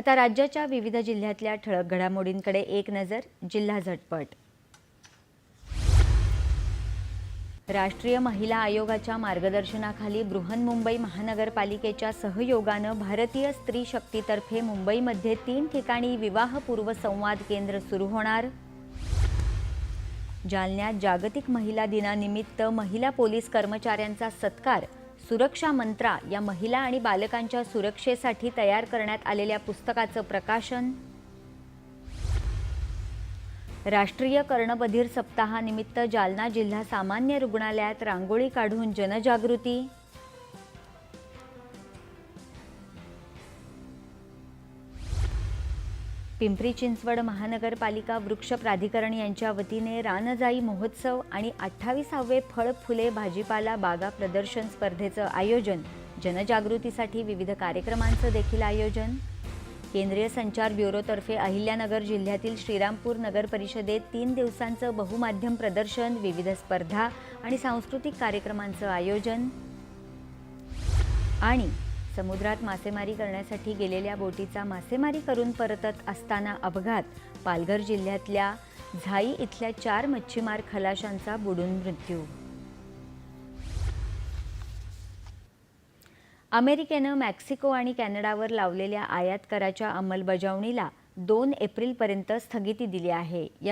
आता राज्याच्या विविध जिल्ह्यातल्या ठळक घडामोडींकडे एक नजर जिल्हा झटपट. राष्ट्रीय महिला आयोगाच्या मार्गदर्शनाखाली बृहन्मुंबई महानगरपालिकेच्या सहयोगानं भारतीय स्त्री शक्तीतर्फे मुंबईमध्ये तीन ठिकाणी विवाहपूर्व संवाद केंद्र सुरू होणार. जालन्यात जागतिक महिला दिनानिमित्त महिला पोलीस कर्मचाऱ्यांचा सत्कार सुरक्षा मंत्रा या महिला आणि बालकांच्या सुरक्षेसाठी तयार करण्यात आलेल्या पुस्तकाचं प्रकाशन? राष्ट्रीय कर्णबधीर सप्ताहानिमित्त जालना जिल्हा सामान्य रुग्णालयात रांगोळी काढून जनजागृती? पिंपरी चिंचवड महानगरपालिका वृक्ष प्राधिकरण यांच्या वतीने रानजाई महोत्सव आणि अठ्ठावीसावे फळ फुले भाजीपाला बागा प्रदर्शन स्पर्धेचं आयोजन जनजागृतीसाठी विविध कार्यक्रमांचं देखील आयोजन. केंद्रीय संचार ब्युरोतर्फे अहिल्यानगर जिल्ह्यातील श्रीरामपूर नगर परिषदेत तीन दिवसांचं बहुमाध्यम प्रदर्शन विविध स्पर्धा आणि सांस्कृतिक कार्यक्रमांचं आयोजन. आणि समुद्रात मासेमारी करण्यासाठी गेलेल्या बोटीचा मासेमारी करून परतत असताना अपघात. पालघर जिल्ह्यातल्या झाई इथल्या चार मच्छीमार खलाशांचा बुडून मृत्यू. अमेरिकेनं मेक्सिको आणि कॅनडावर लावलेल्या आयात कराच्या अंमलबजावणीला दोन एप्रिलपर्यंत स्थगिती दिली आहे. या